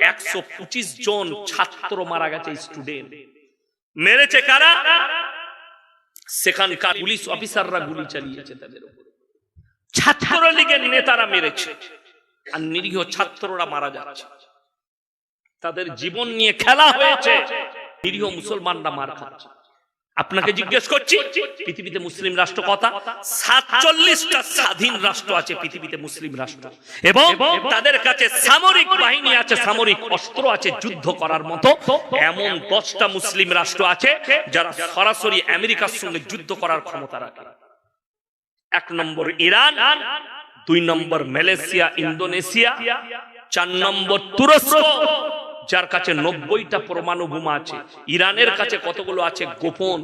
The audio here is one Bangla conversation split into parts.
একশো পঁচিশ জন ছাত্র মারা গেছে স্টুডেন্ট মেরেছে কারা? সেখানকার পুলিশ অফিসাররা গুলি চালিয়েছে তাদের উপর। ছাত্রলীগের নেতারা মেরেছে। আর নিরীহ ছাত্ররা মারা যাচ্ছে। তাদের জীবন নিয়ে খেলা হয়েছে। নিরীহ মুসলমানরা মার খাচ্ছে। আপনাকে জিজ্ঞেস করছি পৃথিবীতে মুসলিম রাষ্ট্র কথা সাতচল্লিশটা স্বাধীন রাষ্ট্র আছে পৃথিবীতে মুসলিম রাষ্ট্র। এবং তাদের কাছে সামরিক বাহিনী আছে সামরিক অস্ত্র আছে যুদ্ধ করার মতো এমন দশটা মুসলিম রাষ্ট্র আছে যারা সরাসরি আমেরিকার সঙ্গে যুদ্ধ করার ক্ষমতা রাখে। এক নম্বর ইরান দুই নম্বর মালয়েশিয়া ইন্দোনেশিয়া চার নম্বর তুরস্ক যার কাছে নব্বইটা পরমাণু বোমা আছে, ইরানের কাছে কতগুলো আছে? গোপন।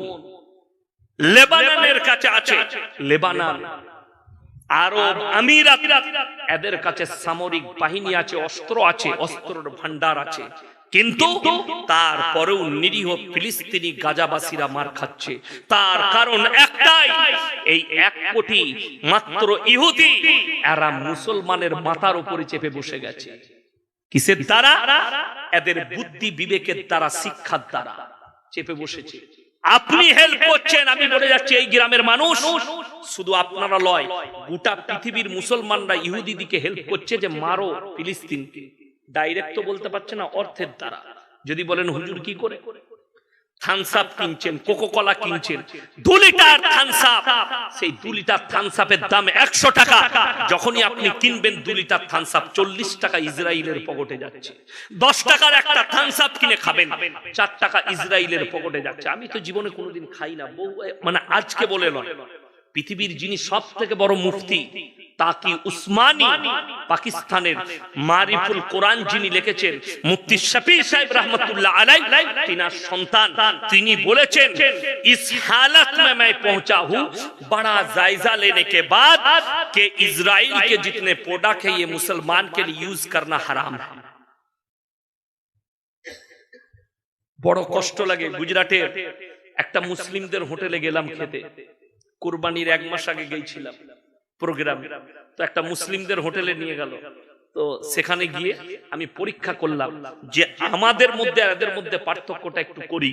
লেবাননের কাছে আছে। লেবানন। আরব আমিরাত। এদের কাছে সামরিক বাহিনী আছে, অস্ত্র আছে, অস্ত্রের ভান্ডার আছে। কিন্তু তারপরেও নিরীহ ফিলিস্তিনি গাজাবাসীরা মার খাচ্ছে। তার কারণ একটাই, এই এক কোটি মাত্র ইহুদি, এরা মুসলমানের মাথার উপরে চেপে বসে গেছে। কিসের দ্বারা? এদের বুদ্ধি বিবেকের দ্বারা শিক্ষার দ্বারা চেপে বসেছে। আপনি হেল্প করছেন আমি বলে যাচ্ছি এই গ্রামের মানুষ শুধু আপনারা লয়। গোটা পৃথিবীর মুসলমানরা ইহুদি দিকে হেল্প করছে যে মারো ফিলিস্তিনকে। ডাইরেক্ট তো বলতে পারছে না অর্থের দ্বারা। যদি বলেন হুজুর কি করে? থামস আপ কিনছেন কোকো কলা কিনছেন দু লিটার থামস আপ সেই দু লিটার থামস আপের দাম একশো টাকা। যখনই আপনি কিনবেন দু লিটার থামস আপ চল্লিশ টাকা ইসরায়েলের পকেটে যাচ্ছে। দশ টাকার একটা থামস আপ কিনে খাবেন। চার টাকা ইসরায়েলের পকেটে যাচ্ছে। আমি তো জীবনে কোনোদিন খাই না। বউ মানে আজকে বলে নয়। পৃথিবীর যিনি সব থেকে বড় মুফতি তাকি উসমানী পাকিস্তানের মারিফুল কোরআন যিনি লিখেছেন মুফতি শফি সাহেব রহমতুল্লাহ আলাই তিনার সন্তান তিনি বলেছেন इस हालत में मैं पहुंचा हूं बड़ा जायजा लेने के बाद कि इजराइल के जितने प्रोडक्ट है ये मुसलमान के लिए यूज करना हराम है বড় কষ্ট লাগে গুজরাটের একটা মুসলিমদের হোটেলে গেলাম খেতে কুরবানির এক মাস আগে গেছিলাম প্রোগ্রাম তো একটা মুসলিমদের হোটেলে নিয়ে গেল তো সেখানে গিয়ে আমি পরীক্ষা করলাম যে আমাদের মধ্যে আর এদের মধ্যে পার্থক্যটা একটু করি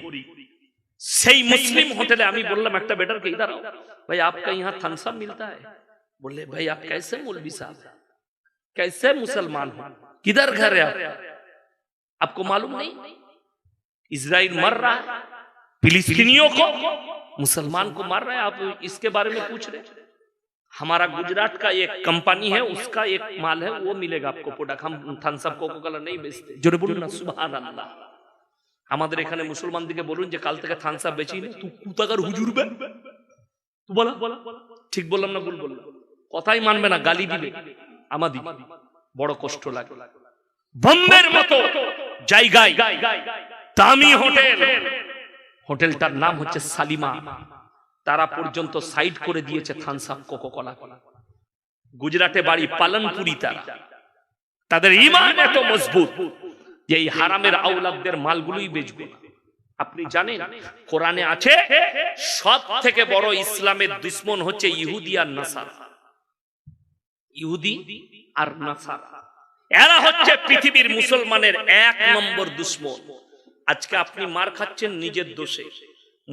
সেই মুসলিম হোটেলে আমি বললাম একটা বেটার কে ইধার आओ। भाई आपका यहाँ थम्स अप मिलता है बोले भाई आप कैसे मौलवी साहब कैसे मुसलमान हो किधर घर है आप आपको मालूम नहीं इसराइल मर रहा है फिलिस्तीनियों को मुसलमान को मार रहा है आप इसके बारे में पूछ रहे हैं? हमारा गुजरात का एक कंपनी है उसका एक माल है वो मिलेगा आपको प्रोडक्ट हम थम्स अप कोको कोला नहीं बेचते জোরে বলুন না সুবহান আল্লাহ আমাদের এখানে মুসলমানদেরকে বলুন যে কাল থেকে থামস আপ বেচি না তুই কুতাগার হুজুর বে তুই বলা ঠিক বললাম না ভুল বললাম কথাই মানবে না গালি দিবে আমাদি বড় কষ্ট লাগে বোম্বের মতো জায়গায় দামি হোটেল হোটেলটার নাম হচ্ছে সালিমা তারা পর্যন্ত সাইড করে দিয়েছে থানসাপ কোকো কলা গুজরাটে বাড়ি পালনপুরি তারা। তাদের ইমান এত মজবুত যে এই হারামের আউলাদদের মালগুলোই বেচবে না। আপনি জানেন কোরআনে আছে সব থেকে বড় ইসলামের দুশ্মন হচ্ছে ইহুদি আর নাসারা। ইহুদি আর নাসারা। এরা হচ্ছে পৃথিবীর মুসলমানের এক নম্বর দুশ্মন। আজকে আপনি মার খাচ্ছেন নিজের দোষে।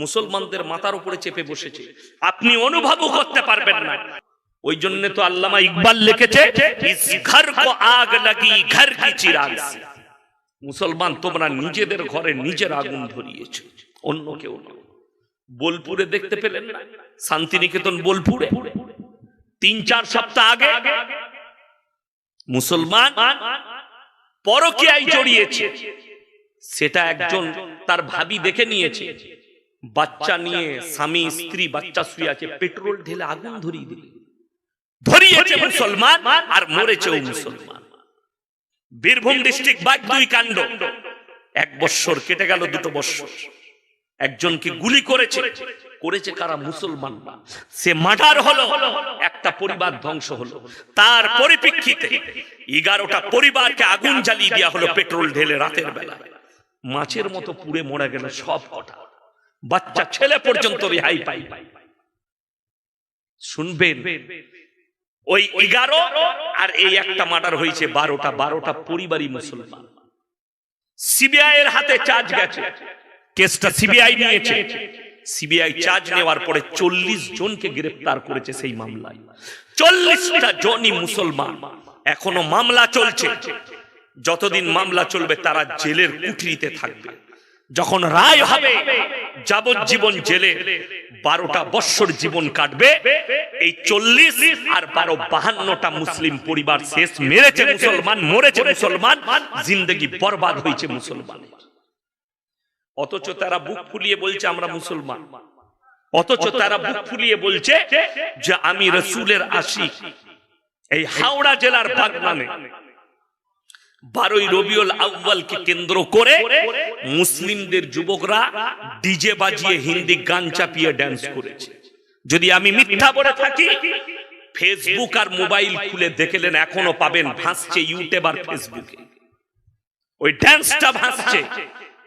মুসলমানদের মাথার উপরে চেপে বসেছে। আপনি অনুভবও করতে পারবেন না। ওই জন্য তো আল্লামা ইকবাল লিখেছে আগ লাগি, ঘর কি চিরাগ। মুসলমান তোমরা নিজেদের ঘরে নিজের আগুন ধরিয়েছ, অন্য কেউ না। বোলপুরে দেখতে পেলেন শান্তিনিকেতন বোলপুরে? তিন চার সপ্তাহ আগে? মুসলমান পরকীয়ায় জড়িয়েছে। সেটা একজন তার ভাবি দেখে নিয়েছে। বাচ্চা নিয়ে স্বামী স্ত্রী বাচ্চা শুয়ে আছে পেট্রোল ঢেলে আগুন ধরিয়ে দিল। ধরিয়েছে মুসলমান আর মরেছে মুসলমান। বীরভূম ডিস্ট্রিক্ট বাদ দুই কাণ্ড। এক বৎসর কেটে গেল দুটো বৎসর। একজনকে গুলি করেছে। করেছে। কারা? মুসলমান। সে মার্ডার হলো। একটা পরিবার ধ্বংস হলো। তার পরিপ্রেক্ষিতে এগারোটা পরিবারকে আগুন জ্বালিয়ে দেওয়া হলো পেট্রোল ঢেলে রাতের বেলা। মাছের মতো পুড়ে মরে গেল সব কটা। বাচ্চা ছেলে পর্যন্ত রেহাই পাই শুনবেন ওই এগারো আর এই একটা মার্ডার হয়েছে বারোটা। বারোটা। পরিবারই মুসলমান। সিবিআই এর হাতে চার্জ গেছে। কেসটা সিবিআই নিয়েছে। সিবিআই চার্জ নেওয়ার পরে চল্লিশ জনকে গ্রেফতার করেছে সেই মামলায়। চল্লিশটা জনই মুসলমান। এখনও মামলা চলছে। যতদিন মামলা চলবে তারা জেলের কুঠরিতে থাকবে। যখন রায় হবে যাবজ্জীবন জেলে বারোটা বৎসর জীবন কাটবে এই চল্লিশ আর বারো বাহান্নটা মুসলিম পরিবার শেষ মেরেছে মুসলমান মরেছে মুসলমান জিন্দগি বরবাদ হয়েছে মুসলমান অথচ তারা বুক ফুলিয়ে বলছে আমরা মুসলমান। অথচ তারা বুক ফুলিয়ে বলছে যে আমি রসুলের আশিক এই হাওড়া জেলার বাগনানে বারোই রবিউল আউ্বালকে কেন্দ্র করে মুসলিমদের যুবকরা ডিজে বাজিয়ে হিন্দি গান চাপিয়ে ড্যান্স করেছে। যদি আমি মিথ্যা বলে থাকি ফেসবুক আর মোবাইল খুলে দেখলেন, এখনও পাবেন, ভাসছে ইউটিউব আর ফেসবুকে ওই ড্যান্সটা ভাসছে।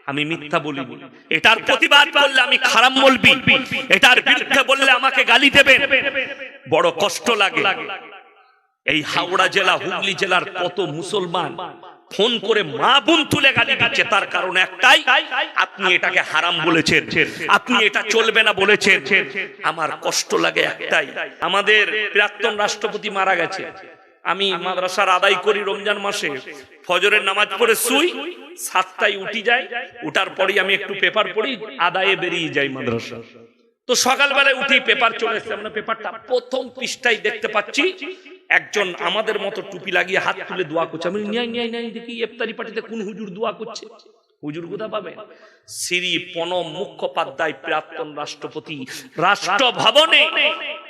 আমি মিথ্যা বলিনি। এটার প্রতিবাদ করলে আমি খারাপ বলবি। এটার বিরুদ্ধে বললে আমাকে গালি দেবেন। বড় কষ্ট লাগে। এই হাওড়া জেলা, হুগলি জেলার কত মুসলমান ফোন করে মা বোন তুলে গালি দিচ্ছে, তার কারণ একটাই, আপনি এটাকে হারাম বলেছেন, আপনি এটা চলবে না বলেছেন। আমার কষ্ট লাগে একটাই, আমাদের প্রাক্তন রাষ্ট্রপতি মারা গেছে। আমি মাদ্রাসার আদায় করি রমজান মাসে, ফজরের নামাজ পড়ে শুই, সাতটায় উঠি যাই, উঠার পরেই আমি একটু পেপার পড়ি, আদায়ে বেরিয়ে যাই মাদ্রাসা। তো সকালবেলায় উঠি পেপার চলে এসছে, আমরা পেপারটা প্রথম পৃষ্ঠায় দেখতে পাচ্ছি একজন আমাদের মতো টুপি লাগিয়ে হাত তুলে দোয়া করছে। আমি নিয়াই নিয়াই নিয়াই দেখি ইফতারি পার্টিতে কোন হুজুর দোয়া করছে? হুজুর কোথা পাবে শ্রী প্রণব মুখোপাধ্যায় প্রাক্তন রাষ্ট্রপতি। রাষ্ট্র ভবনে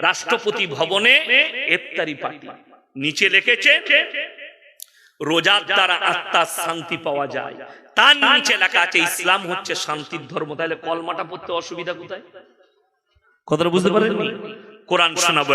রাষ্ট্রপতি ভবনে ইফতারি পার্টি। নিচে লিখেছে, রোজার দ্বারা আত্মার শান্তি পাওয়া যায়। তার নিচে লেখা আছে, ইসলাম হচ্ছে শান্তির ধর্ম। তাহলে কলমাটা পড়তে অসুবিধা কোথায়? কথাটা বুঝতে পারেননি? কোরআন শোনাবো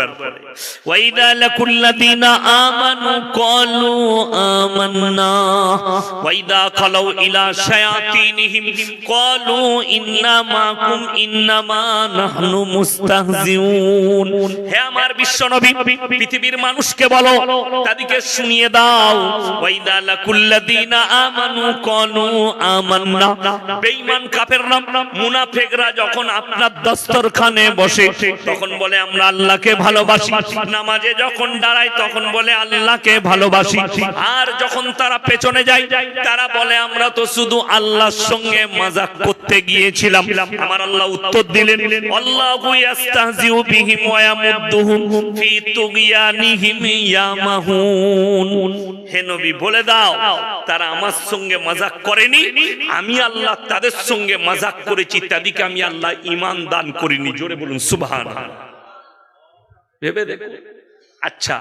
পৃথিবীর মানুষকে বলো তাদেরকে শুনিয়ে দাও। ওয়াইদা লাকুল্লাদিনা আমানু ক্বালু আমান্না। বেঈমান মুনাফিকরা যখন আপনার দস্তরখানে বসে তখন বলে আমরা আল্লাহকে ভালোবাসি। নামাজে যখন দাঁড়ায় তখন বলে আল্লাহকে ভালোবাসি। আর যখন তারা পেছনে যায়, তারা বলে, আমরা তো শুধু আল্লাহর সঙ্গে মজাক করতে গিয়েছিলাম। আমার আল্লাহ উত্তর দিলেন, আল্লাহু ইয়াস্তাহজিউ বিহিম ওয়া ফি তুগয়ানিহিম ইয়ামাহুন হে নবী, বলে দাও, তারা আমার সঙ্গে মজাক করেনি? আমি আল্লাহ তাদের সঙ্গে মজাক করেছি, তাদেরকে আমি আল্লাহ ঈমান দান করিনি। জোরে বলুন, সুবহানাল্লাহ। ভেবে দেখো। আচ্ছা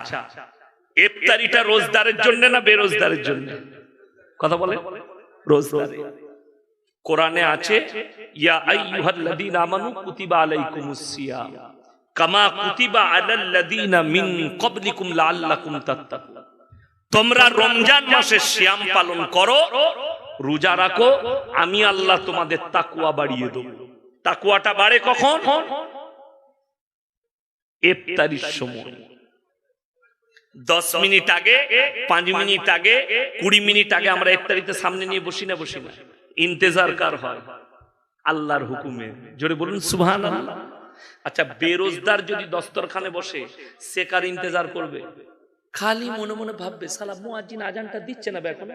ইফতারিটা রোজদারের জন্য না বেরোজদারের জন্য? কথা বলে? রোজদার। কোরআনে আছে, ইয়া আইয়ুহাল্লাযীনা আমানু কুতিবা আলাইকুমুস সিয়াম কামা কুতিবা আলাল্লাযীনা মিন ক্বাবলিকুম লাআল্লাকুম তাত্তাকুন। তোমরা রমজান মাসে সিয়াম পালন করো, রোজা রাখো, আমি আল্লাহ তোমাদের তাকুয়া বাড়িয়ে দেব। তাকুয়াটা বাড়ে কখন? ইফতারির সময়। দশ মিনিট আগে, পাঁচ মিনিট আগে, কুড়ি মিনিট আগে আমরা ইফতারিতে সামনে নিয়ে বসি না বসি না। ইন্তেজার কার হয়? আল্লাহর হুকুমে। জোরে বলুন সুবহান আচ্ছা যদি দস্তরখানে বসে, সে কার ইন্তেজার করবে? খালি মনে মনে ভাববে, সালা মুয়াজ্জিন আজানটা দিচ্ছে না এখন।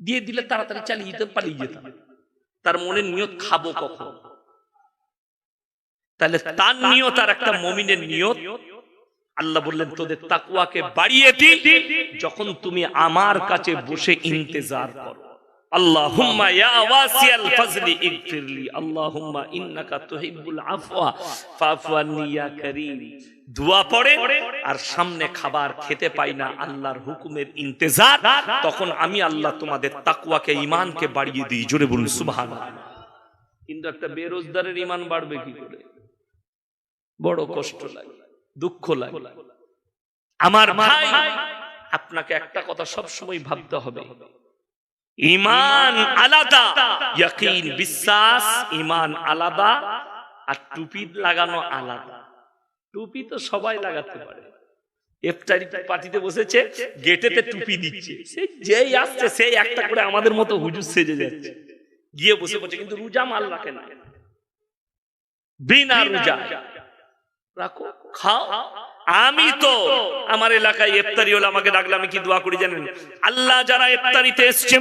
দিয়ে দিলে তাড়াতাড়ি চালিয়ে যেতে, পালিয়ে যেতাম তার মনে নিয়ত খাব কখন? তাহলে তার নিয়ত আর একটা মমিনের নিয়ত। আল্লাহ বললেন তোদের তাকুয়াকে বাড়িয়ে দি যখন তুমি আমার কাছে বসে ইন্তেজার করো। আল্লাহুম্মা ইয়া ওয়াসিয়াল ফাজলি ইগফিরলি। আল্লাহুম্মা ইন্নাকা তুহিব্বুল আফওয়া। ফাফু আন্নি ইয়া কারীম। দোয়া পড়ে আর সামনে খাবার খেতে পাই না। আল্লাহর হুকুমের ইন্তেজার। তখন আমি আল্লাহ তোমাদের তাকওয়াকে ঈমানকে বাড়িয়ে দিই। জোরে বলুন সুবহানাল্লাহ। কিন্তু একটা বেরোজগারের ঈমান বাড়বে কি করে বড় কষ্ট লাগে দুঃখ লাগে। আমার ভাই আপনাকে একটা কথা সব সময় ভাবতে হবে। ইমান আলাদা ইয়াকিন বিশ্বাস ইমান আলাদা আর টুপি লাগানো আলাদা। টুপি তো সবাই লাগাতে পারে। ইফতারি পার্টিতে বসেছে গেটেতে টুপি দিচ্ছে। সে যেই আসছে সেই একটা করে আমাদের মতো হুজুর সেজে যাচ্ছে। গিয়ে বসে পড়ছে কিন্তু রোজা মাল রাখে না বিনা রোজা। রাখো। খাও। আমি তো আমার এলাকায় ইফতারি হলো আমাকে ডাকলে আমি কি দোয়া করি জানেন? আল্লাহ যারা ইফতারিতে এসছে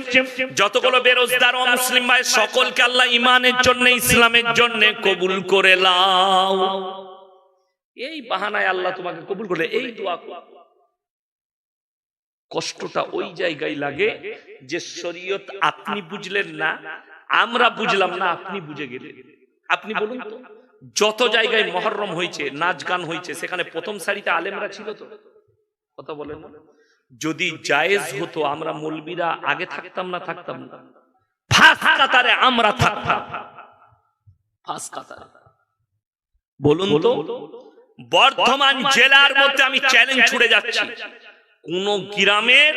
যতগুলো বেরোজগার মুসলিম ভাই সকলকে আল্লাহ ইমানের জন্য, ইসলামের জন্য কবুল করে লাও। এই বাহানায় আল্লাহ তোমাকে কবুল করলে এই দোয়া কষ্টটা ওই জায়গায় লাগে যে শরীয়ত আপনি বুঝলেন না, আমরা বুঝলাম না, আপনি বুঝে গেলেন। আপনি বলুন তো। যত জায়গায় মহরম হয়েছে, নাচ গান হয়েছে, সেখানে প্রথম সারিতে আলেমরা ছিল তো? কথা বলেন যদি জায়েজ হতো, আমরা মলবিরা আগে থাকতাম না থাকতাম না? ফাঁস কাতারে আমরা থাকতাম। ফাঁস কাতারে। বলুন তো, বর্ধমান জেলার মধ্যে আমি চ্যালেঞ্জ ছুড়ে যাচ্ছি। কোন গ্রামের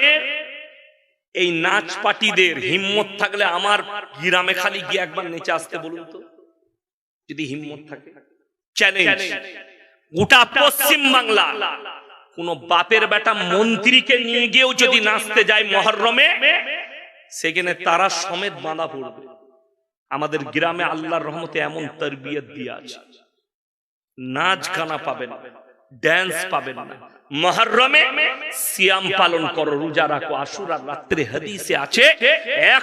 এই নাচ পার্টিদের হিম্মত থাকলে আমার গ্রামে খালি গিয়ে একবার নেচে আসতে বলুন তো? যদি হিম্মত থাকে। চ্যালেঞ্জ গোটা পশ্চিম বাংলা। কোন বাপের বেটা মন্ত্রীকে নিয়ে গিয়েও যদি নাচতে যায় মহরমে সেখানে তারা সমেত বাঁধা পড়বে। আমাদের গ্রামে আল্লাহর রহমতে এমন তরবিয়ত দিয়ে আছে। নাচ গানা পাবেন। ড্যান্স পাবেন না। মহরমে সিয়াম পালন করো রোজা রাখো। আশুরার রাত্রে হাদিসে আছে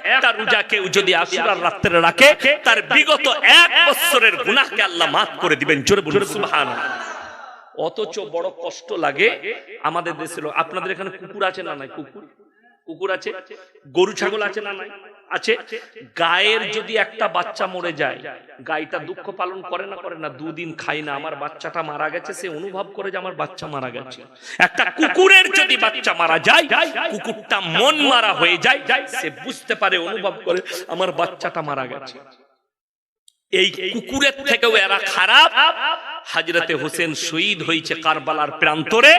একটা রোজা কেউ যদি আশুরার রাত্রে রাখে তার বিগত এক বছরের গুনাহকে আল্লাহ মাফ করে দিবেন। জোরে বলুন সুবহানাল্লাহ। অথচ বড় কষ্ট লাগে আমাদের দেশের আপনাদের এখানে কুকুর আছে না নাই? কুকুর? কুকুর আছে? গরু ছাগল আছে না নাই? আছে? গায়ের যদি একটা বাচ্চা মরে যায় গাইটা দুঃখ পালন করে না করে না দুদিন খাই না আমার বাচ্চাটা মারা গেছে সে অনুভব করে যে আমার বাচ্চা মারা গেছে। একটা কুকুরের যদি বাচ্চা মারা যায় কুকুরটা মন মারা হয়ে যায় সে বুঝতে পারে অনুভব করে আমার বাচ্চাটা মারা গেছে। এই কুকুরের থেকেও এরা খারাপ। হাজরতে হোসেন শহীদ হয়েছে কারবালার প্রান্তরে।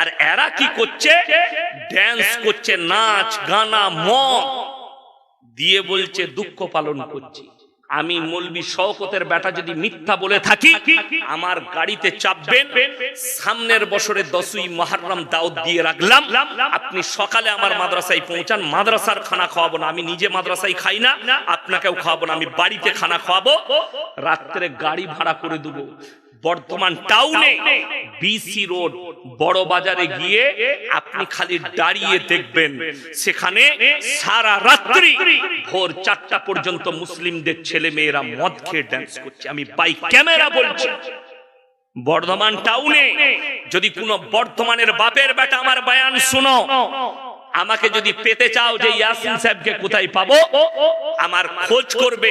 আর এরা কি করছে? ড্যান্স করছে নাচ গানা মদ দিয়ে বলছে, দুঃখ পালন করছি। আমি মলবি শওকতের বেটা যদি মিথ্যা বলে থাকি, আমার গাড়িতে চাপবেন, সামনের বছরে দশই মহারম দাউদ দিয়ে রাখলাম, আপনি সকালে আমার মাদ্রাসায় পৌঁছান, মাদ্রাসার খানা খাওয়াবো না, আমি নিজে মাদ্রাসায় খাই না, আপনাকেও খাওয়াবো না, আমি বাড়িতে খানা খাওয়াবো, রাত্রে গাড়ি ভাড়া করে দেবো। বর্ধমান টাউনে বিসি রোড বড় বাজারে গিয়ে আপনি খালি দাঁড়িয়ে দেখবেন। সেখানে সারা রাত্রি ভোর চারটা পর্যন্ত মুসলিমদের ছেলে মেয়েরা মদ খেয়ে ড্যান্স করছে। আমি বাই ক্যামেরা বলছি। বর্ধমান টাউনে যদি কোনো বর্ধমানের বাপের বেটা আমার বায়ান শুনো আমাকে যদি পেতে চাও যে ইয়াসিন সাহেবকে কোথায় পাবো আমার খোঁজ করবে।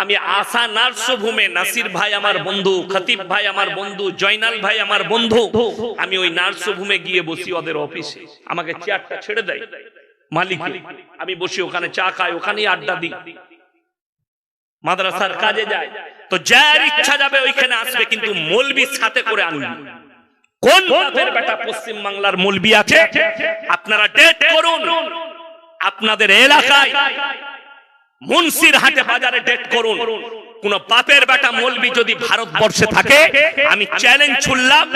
আমি আশা নার্সভূমে নাসির ভাই আমার বন্ধু খতিব ভাই আমার বন্ধু জয়নাল ভাই আমার বন্ধু আমি ওই নার্সভূমে গিয়ে বসি ওদের অফিসে আমাকে চেয়ারটা ছেড়ে দেয়। মালিক আমি বসি ওখানে চা খাই ওখানেই আড্ডা দিই। মাদ্রাসার কাজে যায়। তো যার ইচ্ছা যাবে ওইখানে আসবে কিন্তু মলবি সাথে করে আনবে। কোন বাপের বেটা পশ্চিম বাংলার মলবি আছে? আপনারা ডেট করুন। আপনাদের এলাকায় মুন্সির হাটে বাজারে ডেট করুন। কোন বাপের বেটা মলবি যদি ভারতবর্ষে থাকে আমি চ্যালেঞ্জ ছুড়লাম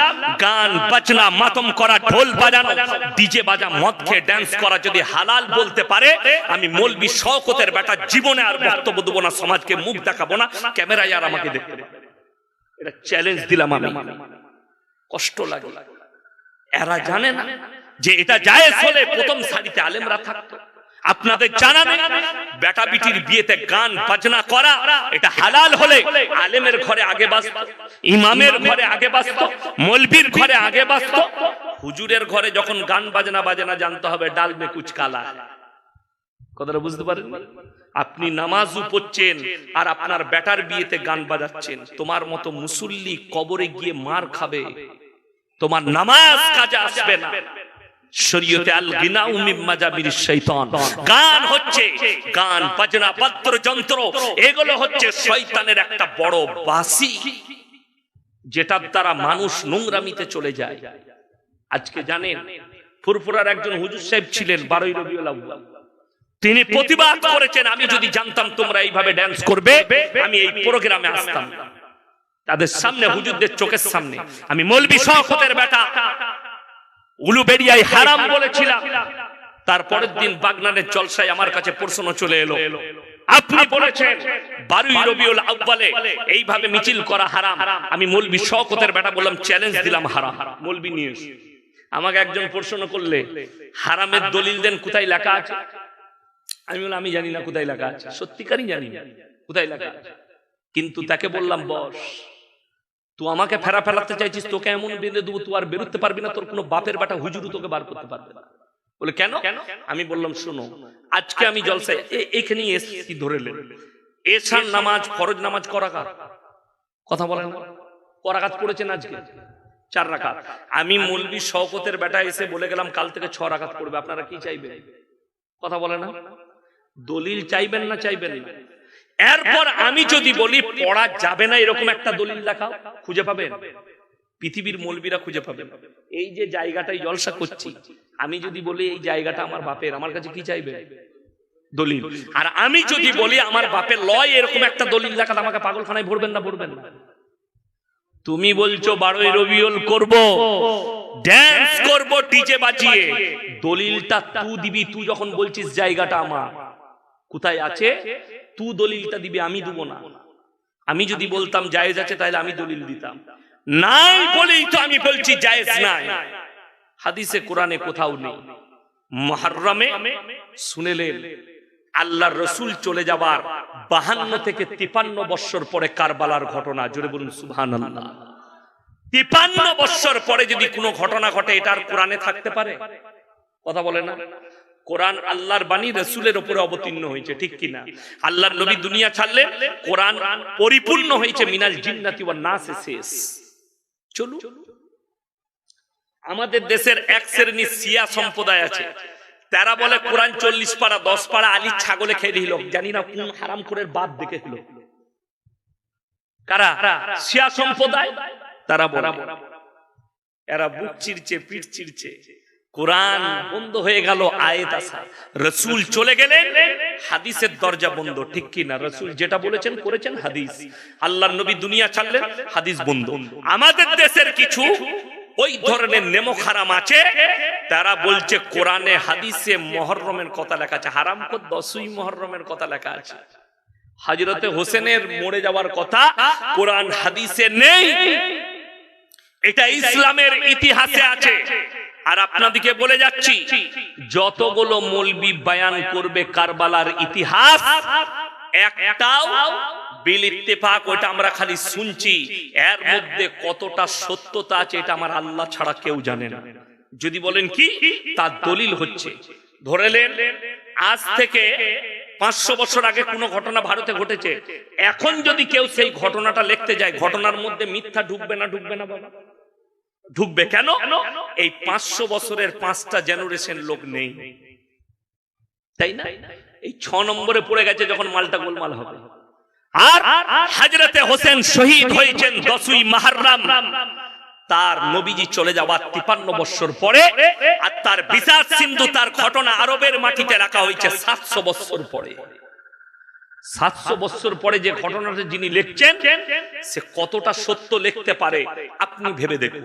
গান বাজনা মাতম করা ঢোল বাজানো ডিজে বাজা মদ খেয়ে ড্যান্স করা যদি হালাল বলতে পারে আমি মলবি শওকতের বেটা জীবনে আর বক্তব্য দেবো না সমাজকে মুখ দেখাবো না ক্যামেরায় আর আমাকে দেখতে দেবে। এটা চ্যালেঞ্জ দিলাম আমি। কষ্ট লাগে। এরা জানে না যে এটা জায়েজ হলে প্রথম সারিতে আলেমরা থাকতো। আপনাদের জানা নেই? বেটা বিটির বিয়েতে গান বাজনা করা এটা হালাল হলে আলেমের ঘরে আগে বাঁচত ইমামের ঘরে আগে বাঁচত মলবির ঘরে আগে বাঁচত হুজুরের ঘরে যখন গান বাজনা বাজনা জানতে হবে ডাল মে কুচ কালা। কথাটা বুঝতে পারেন আপনি নামাজও পড়ছেন আর আপনার বেটার বিয়েতে গান বাজাচ্ছেন। তোমার মতো মুসল্লি কবরে গিয়ে মার খাবে। তোমার নামাজ কাজে আসবে না। মানুষ নোংরামিতে চলে যায়। আজকে জানেন, ফুরফুরার একজন হুজুর সাহেব ছিলেন বারোই আউয়াল। তিনি প্রতিবাদ করেছেন, আমি যদি জানতাম তোমরা এইভাবে ড্যান্স করবে, আমি এই প্রোগ্রামে আসতাম। না। তাদের সামনে হুজুরদের চোখের সামনে। আমি মলবি শওকতের বেটা। উলুবেড়িয়ায় হারাম বলেছিলাম। তারপরের দিন বাগনানের জলসায় আমার কাছে প্রশ্ন চলে এলো। আপনি বলেছেন বারুই রবিউল আব্বালে এইভাবে মিছিল করা হারাম। আমি মৌলবি শওকতের বেটা বললাম চ্যালেঞ্জ দিলাম হারাম। মৌলবি নিয়ে আমাকে একজন প্রশ্ন করলে হারামের দলিল দেন কোথায় লেখা আছে? আমি বললাম আমি জানি না কোথায় লেখা আছে। সত্যিকারই জানি। না কোথায় লেখা আছে? কিন্তু তাকে বললাম বস। তুই আমাকে ফেরা ফেলাতে চাইছিস, তোকে এমন বেঁধে দেবো, তুই আর বেরোতে পারবি না, তোর কোনো বাপের বাটা হুজুরু তোকে বার করতে পারবে না। বলে, কেন? আমি বললাম, শোনো, আজকে আমি জলসায় এ- এখানেই এসছি ধরে নে। এশার নামাজ, ফরজ নামাজ করা কার? কথা বলেন না? করা কাজ পড়েছেন আজকে? চার রাকাত। আমি মৌলবি শওকতের বেটা এসে বলে গেলাম, কাল থেকে ছ রাকাত পড়বে, আপনারা কি চাইবেন? কথা বলে না। দলিল চাইবেন না চাইবেন? না এরপর আমি যদি বলি পড়া যাবে না এরকম একটা দলিল দেখাও খুঁজে পাবেন? পৃথিবীর মৌলবীরা খুঁজে পাবেন। এই যে জায়গাটাই জলসা করছি আমি যদি বলি এই জায়গাটা আমার বাপের আমার কাছে কি চাইবে? দলিল। আর আমি যদি বলি আমার বাপের লয় এরকম একটা দলিল দেখাতে আমাকে পাগলখানায় ভরবেন না ভরবেন না। তুমি বলছো বারোই রবিউল করব। ড্যান্স করব। ডিজে বাজিয়ে। দলিলটা তুই দিবি তুই যখন বলছিস জায়গাটা আমার। কোথায় আছে? তুই দলিলটা দিবি, আমি দিব না। আমি যদি বলতাম জায়েজ আছে, তাহলে আমি দলিল দিতাম। নাই বলেই তো আমি বলছি জায়েজ নাই। হাদিসে, কোরআনে কোথাও নেই। মহারমে শুনেলেন, আল্লাহর রসুল চলে যাবার বাহান্ন থেকে তিপান্ন বৎসর পরে কারবালার ঘটনা। জোরে বলুন সুবহান আল্লাহ তিপান্ন বৎসর পরে যদি কোনো ঘটনা ঘটে এটার কোরআনে থাকতে পারে? কথা বলে না? কোরআন আল্লাহর বাণী রসুলের উপরে অবতীর্ণ হয়েছে, ঠিক কিনা? আল্লাহর নবী দুনিয়া ছাড়লে কোরআন পরিপূর্ণ হয়েছে মিনাল জিন্নাতি ওয়ান নাসে শেষ। চলু আমাদের দেশের এক শ্রেণি সিয়া সম্প্রদায় আছে। তারা বলে, কোরআন চল্লিশ পাড়া দশ পাড়া আলী ছাগলে খেয়ে দিল জানি না কোন হারাম করে বাদ দেখে দিল কারা? সিয়া সম্প্রদায়? তারা বরাবর এরা বুক চিরছে, পিঠ চিরছে। কোরআন বন্ধ হয়ে গেল আয়েত আসা। রসুল চলে গেলেন হাদিসের দরজা বন্ধ। ঠিক কি না? রসুল যেটা বলেছেন করেছেন হাদিস। আল্লাহর নবী দুনিয়া ছাড়লেন হাদিস বন্ধ। আমাদের দেশের কিছু ওই ধরনের নেমো হারাম আছে তারা বলছে কোরআনে হাদিসে মহররমের কথা লেখা আছে। হারাম কো দশই মহররমের কথা লেখা আছে। হাজরতে হোসেনের মরে যাওয়ার কথা কোরআন হাদিসে নেই। এটা ইসলামের ইতিহাসে আছে। আর আপনাদিকে বলে যাচ্ছি, যতগুলো মলবি বায়ান করবে কারবালার ইতিহাস, একটাও বিল ইত্তেফাক ওটা আমরা খালি শুনছি। এর মধ্যে কতটা সত্যতা আছে এটা আমার আল্লাহ ছাড়া কেউ জানে না। যদি বলেন কি, তার দলিল হচ্ছে ধরেলেন আজ থেকে পাঁচশো বছর আগে কোনো ঘটনা ভারতে ঘটেছে। এখন যদি কেউ সেই ঘটনাটা লিখতে যায়, ঘটনার মধ্যে মিথ্যা ঢুকবে না ঢুকবে না বাবা। ঢুকবে কেন? এই পাঁচশো বছরের পাঁচটা জেনারেশন লোক নেই। তাই না? এই ছ নম্বরে পড়ে গেছে যখন মালটা গোলমাল হবে। আর হাজরতে হোসেন শহীদ হয়েছেন দশই মাহারাম। তার নবীজি চলে যাওয়ার তিপান্ন বছর পরে আর তার বিশাল সিন্ধু তার ঘটনা আরবের মাটিতে রাখা হয়েছে সাতশো বছর পরে। সাতশো বছর পরে যে ঘটনাটা যিনি লিখছেন, সে কতটা সত্য লিখতে পারে আপনি ভেবে দেখুন।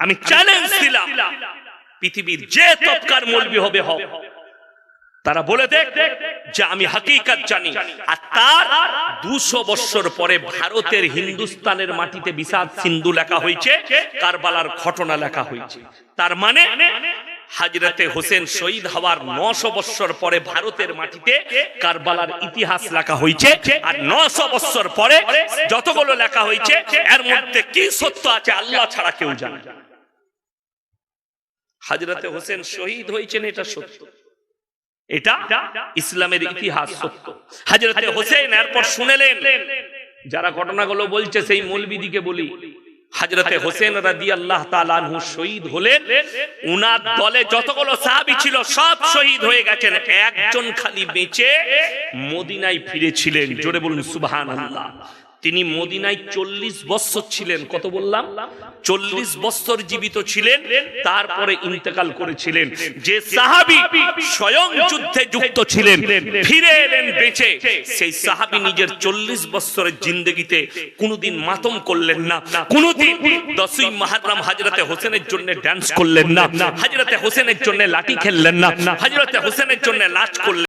আমি চ্যালেঞ্জ দিলাম, পৃথিবীর যে তৎকার মলবি হবে হোক তারা বলে দেখ যে আমি হাকিকাত জানি। আর তার দুশো বছর পরে ভারতের হিন্দুস্তানের মাটিতে বিষাদ সিন্ধু লেখা হয়েছে, কারবালার ঘটনা লেখা হয়েছে। তার মানে হাজরতে হোসেন শহীদ হওয়ার নশো বৎসর পরে ভারতের মাটিতে কারবালার ইতিহাস লেখা হয়েছে। আর নশো বৎসর পরে যতগুলো লেখা হয়েছে এর মধ্যে কি সত্য আছে আল্লাহ ছাড়া কেউ জানে। হাজরতে হোসেন শহীদ হয়েছেন এটা সত্য। এটা ইসলামের ইতিহাস সত্য। হাজরতে হোসেন এরপর শুনেলেন। যারা ঘটনাগুলো বলছে সেই মৌলবিদিকে বলি। হাজরতে হোসেন রাদি আল্লাহ তালানহু শহীদ হলেন। উনার দলে যতগুলো সাহাবি ছিল সব শহীদ হয়ে গেছেন। একজন খালি বেঁচে মদিনায় ফিরেছিলেন। জোরে বলুন সুবহান আল্লাহ তিনি মদিনায় চল্লিশ বৎসর ছিলেন, কত বললাম? চল্লিশ বৎসর জীবিত ছিলেন, তারপরে ইন্তেকাল করেছিলেন। যে সাহাবি স্বয়ং যুদ্ধে যুক্ত ছিলেন, ফিরে এলেন বেঁচে। সেই সাহাবি নিজের চল্লিশ বৎসরের জিন্দগিতে কোনোদিন মাতম করলেন না, কোনোদিন দশই মাহারাম হাজরতে হোসেনের জন্য ড্যান্স করলেন না, হাজরতে হোসেনের জন্য লাঠি খেললেন না, হাজরতে হোসেনের জন্য লাচ করলেন